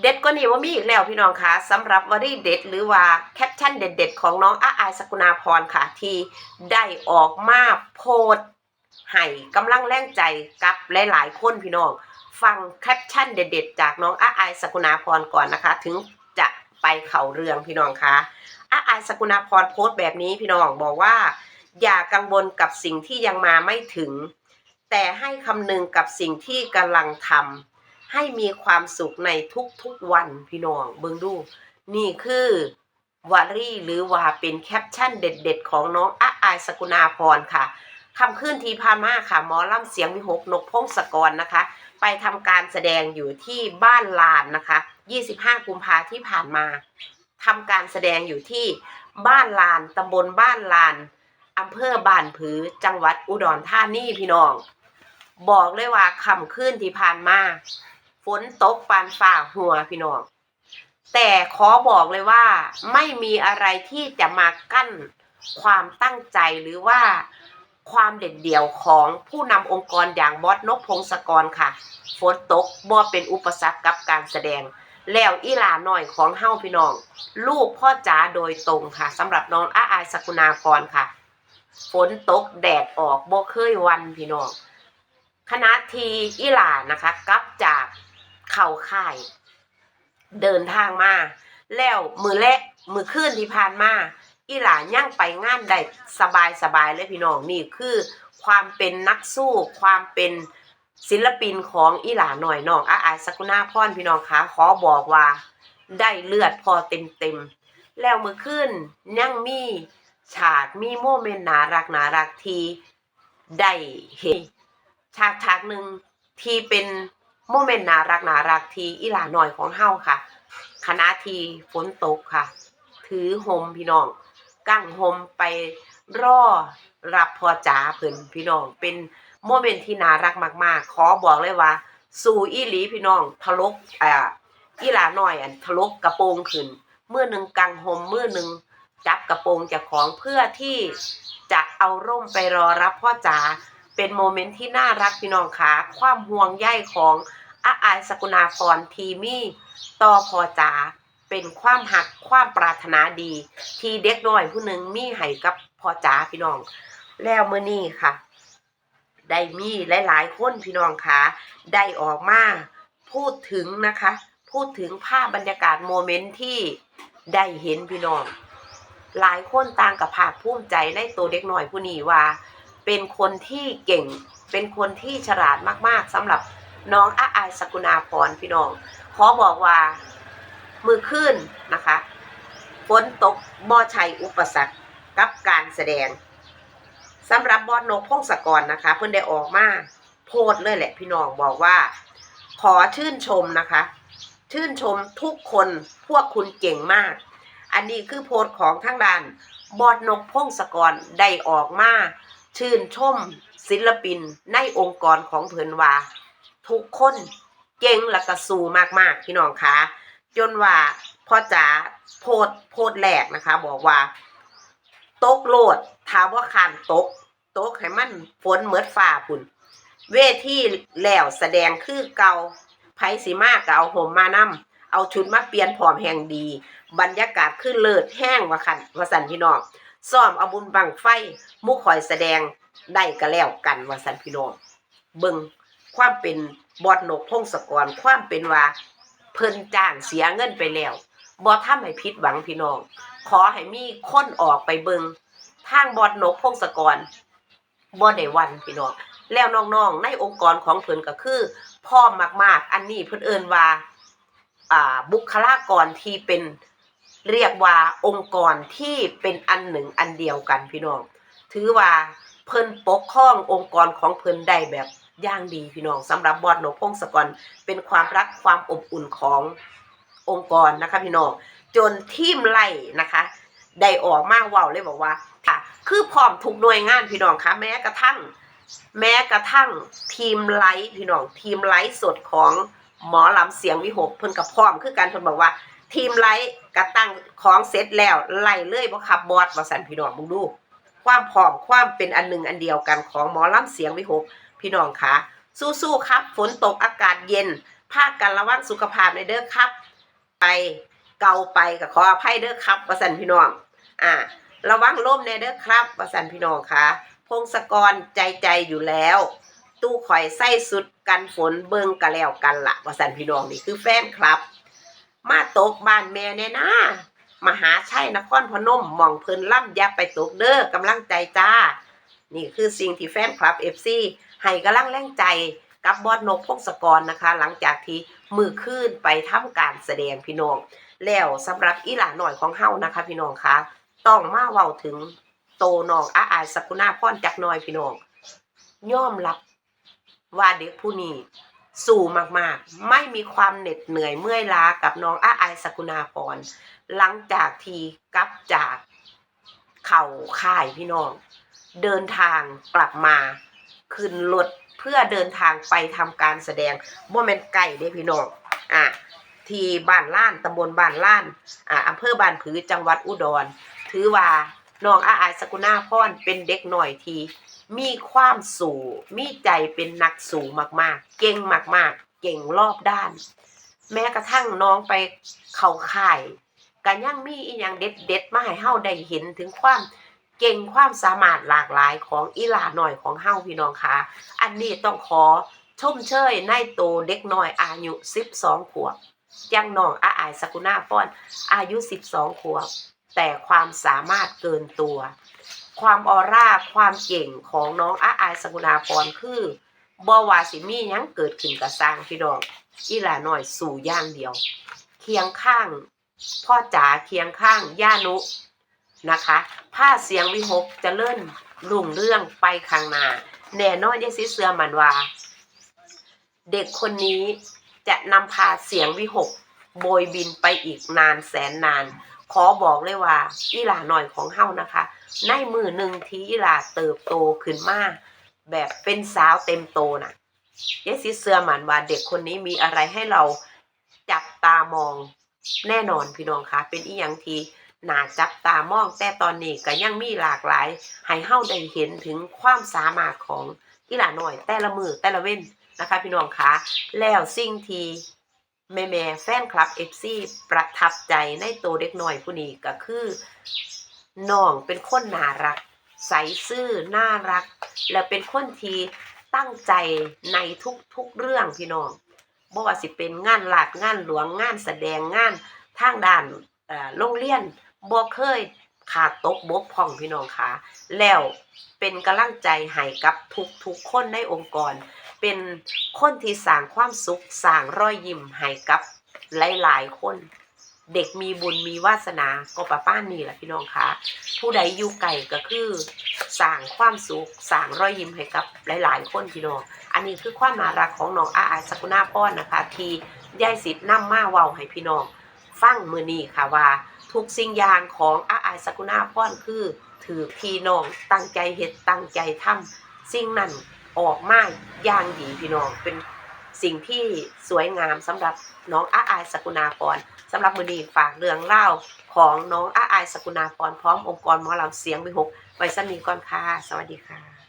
เด็ดก็นี่ว่ามีอีกแล้วพี่น้องคะสำหรับวลีเด็ดหรือว่าแคปชั่นเด็ดๆของน้องอาอายสกุณาพรค่ะ ที่ได้ออกมาโพสให้กำลังแรงใจกับหลายๆคนพี่น้อง ฟังแคปชั่นเด็ดๆ จากน้องอาอายสกุณาพรก่อนนะคะ ถึงจะไปเข่าเรื่องพี่น้องคะอาอายสกุณาพรโพสแบบนี้พี่น้องบอกว่า อย่ากังวลกับสิ่งที่ยังมาไม่ถึง แต่ให้คำนึงกับสิ่งที่กำลังทำ ให้มีความสุขในทุกๆวันพี่น้องเบิ่งดู นี่คือวารีหรือว่าเป็นแคปชั่นเด็ด ๆ ของน้องอาอายสกุณาพรค่ะคำขึ้นทีพานมาค่ะหมอล่ำเสียงวิหกนกพงศกรนะคะ ไปทำการแสดงอยู่ที่บ้านลานนะคะ 25 กุมภาที่ผ่านมาทำการแสดงอยู่ที่บ้านลานตำบลบ้านลานอำเภอบ้านผือจังหวัดอุดรธานีพี่น้อง บอกเลยว่าคำขึ้นที่ผ่านมา นตกปานฝ่าหัวพี่น้อง แต่ขอบอกเลยว่า ไม่มีอะไรที่จะมากั้นความตั้งใจหรือว่าความเด็ดเดี่ยวของผู้นำองค์กรอย่างบอสนกพงศกรค่ะ ฝนตกบ่เป็นอุปสรรคกับการแสดง แล้วอีหลาหน่อยของเฮาพี่น้อง ลูกพ่อจ๋าโดยตรงค่ะสำหรับน้องอาอายสกุณาพรค่ะ ฝนตกแดดออกบ่เคยวันพี่น้องคณะทีอีหลานะคะกลับจาก เข่าค่าย เดินทางมา แล้วมือแรกมือขึ้นที่ผ่านมาอีหลาย่างไปงานได้สบายสบายเลยพี่น้องนี่คือความเป็นนักสู้ ความเป็นศิลปินของอีหลาหน่อยน้องอาอายสกุณาพรพี่น้องคะขอบอกว่า ได้เลือดพอเต็มเต็มแล้วมือขึ้นยังมีฉากมีโมเมนต์น่ารักน่ารักทีได้เห็นฉากฉากหนึ่งที่เป็น โมเมนต์น่ารักน่ารักที่อีหลาหน่อยของเฮาค่ะคณะทีฝนตกค่ะ ถือหมพี่น้องกั้งหมไปรอรับพอจ๋าเพิ่นพี่น้อง เป็นโมเมนต์ที่น่ารักมาก ๆ ขอบอกเลยว่า สู่อีหลีพี่น้องทะลกอ่าอีหลาหน่อยอันทะลกกระโปรงขึ้นเมื่อหนึ่งกังหมเมื่อหนึ่งจับกระโปรงจากของเพื่อที่จะเอาร่มไปรอรับพ่อจ๋า เป็นโมเมนต์ที่น่ารักพี่น้องคะความห่วงใยของอาอายสกุณาพรทีมี่ต่อพอจ๋าเป็นความหักความปรารถนาดี ที่เด็กน้อยผู้หนึ่งมีให้กับพอจ๋าพี่น้อง แล้วเมื่อนี้ค่ะ ได้มีหลาย ๆ คนพี่น้องคะได้ออกมาพูดถึงนะคะ พูดถึงภาพบรรยากาศโมเมนต์ที่ได้เห็นพี่น้อง หลายคนต่างกับภาคภูมิใจในตัวเด็กน้อยผู้นี้ว่า เป็นคนที่เก่ง เป็นคนที่ฉลาดมากๆสำหรับน้องอาอายสกุณาพรพี่น้อง ขอบอกว่ามือขึ้นนะคะฝนตกบ่ชัยอุปสรรคกับการแสดงสำหรับบอสนกพงศกรนะคะ เพิ่อนได้ออกมาโพสเลยแหละพี่น้องบอกว่า ขอชื่นชมนะคะ ชื่นชมทุกคนพวกคุณเก่งมาก อันนี้คือโพสของทางด้านบอดนกพงศกรได้ออกมา ชื่นชมศิลปินในองค์กรของเพิ่นว่า ทุกคนเก่งและก็สู้มากๆ พี่น้องคะจนว่าพ่อจ๋าโพดโพดแรกนะคะ บอกว่าตกโลดถามว่าคานตกตกให้มันฝนเหมือดฟ้าพุ่น เวทีแล้วแสดงคือเก่าไผสิมากก็เอาห่มมานำเอาชุดมาเปลี่ยนพร้อมแห่งดี บรรยากาศขึ้นเลิศแห้งว่าคันว่าสันพี่น้อง ซ้อมเอาบุญบังไฟมุขคอยแสดงได้ก็แล้วกันว่าสันพี่น้องเบิ่งความเป็นบอดนกพงศกรความเป็นว่า เพิ่นจ้างเสียเงินไปแล้วบ่ทำให้ผิดหวังพี่น้อง ขอให้มีคนออกไปเบิงทางบอดนกพงศกรบ่ได้วันพี่น้องแล้วน้องๆในองค์กรของเพิ่นก็คือพร้อมมากๆ อันนี้เพิ่นเอินว่า อ่าบุคลากรที่เป็น เรียกว่าองค์กรที่เป็นอันหนึ่งอันเดียวกันพี่น้อง ถือว่าเพิ่นปกครององค์กรของเพิ่นได้แบบย่างดีพี่น้องสำหรับบอดนกพงศกรเป็นความรักความอบอุ่นขององค์กรนะคะพี่น้องจนทีมไล่นะคะได้ออกมาเว้าเลยบอกว่าค่ะคือพร้อมทุกหน่วยงานพี่น้องคะแม้กระทั่ง แม้กระทั่งทีมไลฟ์พี่น้องทีมไลฟ์สดของหมอลำเสียงวิหกเพิ่นกับพร้อมคือกันเพิ่นบอกว่า ทีมไลฟ์กระตั้งของเสร็จแล้วไล่เลยบ่ขับบอสว่าสันพี่น้องมึงดู ความพร้อมความเป็นอันหนึ่งอันเดียวกันของหมอลำเสียงวิหกพี่น้องคะสู้ๆครับ ฝนตกอากาศเย็นภาคกันระวังสุขภาพในเด้อครับ ไปเกาไปก็ขออภัยเด้อครับประสันพี่น้องอ่าระวังล่มในเด้อครับประสันพี่น้องค่ะพงศกรใจใจอยู่แล้ว ตู้ข่อยไส้สุดกันฝนเบิงกะแล้วกันละประสันพี่น้องนี่คือแฟนครับ มาตกบ้านแม่แน่นะมหาชัยนครพนมมองเพลินล่ำยับไปตกเด้อกำลังใจจ้า นี่คือสิ่งที่แฟนคลับ FC ให้กำลังแรงใจกับบอสนกพงศกรนะคะ หลังจากที่มือขึ้นไปทำการแสดงพี่น้อง แล้วสำหรับอีหลาหน่อยของเฮานะคะ พี่น้องคะต้องมาเว้าถึงโตน้องอาอายสกุณาพรจักหน่อยพี่น้องยอมรับว่าเด็กผู้นี้ สู่มากๆ ไม่มีความเหน็ดเหนื่อยเมื่อยล้ากับน้องอาไอสกุณาพรหลังจากทีกลับจากเข่าค่ายพี่น้อง เดินทางกลับมาขึ้นรถเพื่อเดินทางไปทำการแสดงโมเมนต์ไก่เด้พี่น้องอะที่บ้านล้านตำบลบ้านล้านอ่าอำเภอบ้านผือจังหวัดอุดร ถือว่าน้องอาอายสกุณาพรเป็นเด็กหน่อยที มีความสู่ มีใจเป็นนักสู่มากๆ เก่งมากๆ เก่งรอบด้าน แม้กระทั่งน้องไปเข้าค่ายก็ยังมีอีหยังเด็ดๆมาให้เฮาได้เห็นถึงความเก่งความสามารถหลากหลายของอีหลาหน่อยของเฮาพี่น้องคะอันนี้ต้องขอชมเชยในโตเด็กน้อยอายุ12ขวบยังน้องอาอายสกุณาป้อน อายุ 12ขวบแต่ความสามารถเกินตัว ความออร่าความเก่งของน้องอาอายสกุณาพรคือบ่ว่าสิมียังเกิดขึ้นกับสร้างพี่น้องอีหลาหน่อยสู่ย่างเดียว เคียงข้าง พ่อจ๋าเคียงข้างย่านุนะคะผ้าเสียงวิหกจะเลื่อนลุ่งเรื่องไปข้างหน้าแน่นอนยายซิเสือมันว่า เด็กคนนี้จะนำพาเสียงวิหกโบยบินไปอีกนานแสนนาน ขอบอกเลยว่าอีหลาหน่อยของเฮานะคะ ในมือหนึ่งที่อีหลาเติบโตขึ้นมา แบบเป็นสาวเต็มโตน่ะยายซิเสือหมันว่าเด็กคนนี้มีอะไรให้เราจับตามองแน่นอนพี่น้องคะเป็นอีหยังทีหน่าจับตามองแต่ตอนนี้ก็ยังมีหลากหลายให้เฮาได้เห็นถึงความสามารถของอีหลาหน้อยแต่ละมือแต่ละเว้นนะคะ พี่น้องคะแล้วสิ่งที่ แม่แม่แฟนคลับ FC ประทับใจในตัวเด็กน้อยผู้นี้ก็คือน้องเป็นคนน่ารัก ใสซื่อน่ารัก และเป็นคนที่ตั้งใจในทุกๆเรื่องพี่น้องบ่ว่าสิเป็นงานหลักงานหลวงงานแสดงงานทางด้านอ่อโรงเรียนบ่เคยขาดตกบกพร่องพี่น้องคะแล้วเป็นกำลังใจให้กับทุกๆคนในองค์กร เป็นคนที่สร้างความสุขสร้างรอยยิ้มให้กับหลายๆคน เด็กมีบุญมีวาสนาก็ประป้านนี่แหละพี่น้องคะผู้ใดอยู่ไกลก็คือสร้างความสุขสร้างรอยยิ้มให้กับหลาย ๆ คนพี่น้องอันนี้คือความน่ารักของน้องอาอาสกุณาพรนะคะ ที่ยายสิทธิ์นำมาเว้าให้พี่น้องฟังมือนี้ค่ะว่าทุกสิ่งอย่างของอาอาสกุณาพรคือถือพี่น้องตั้งใจเฮ็ดตั้งใจทำสิ่งนั้น ออกมาอย่างดีพี่น้องเป็นสิ่งที่สวยงามสำหรับน้องอาอายสกุณาพรสำหรับมือนี้ฝากเรื่องเล่าของน้องอาอายสกุณาพรพร้อมองค์กรหมอลำเสียงวิหกไว้สมีก่อนค่ะ สวัสดีค่ะ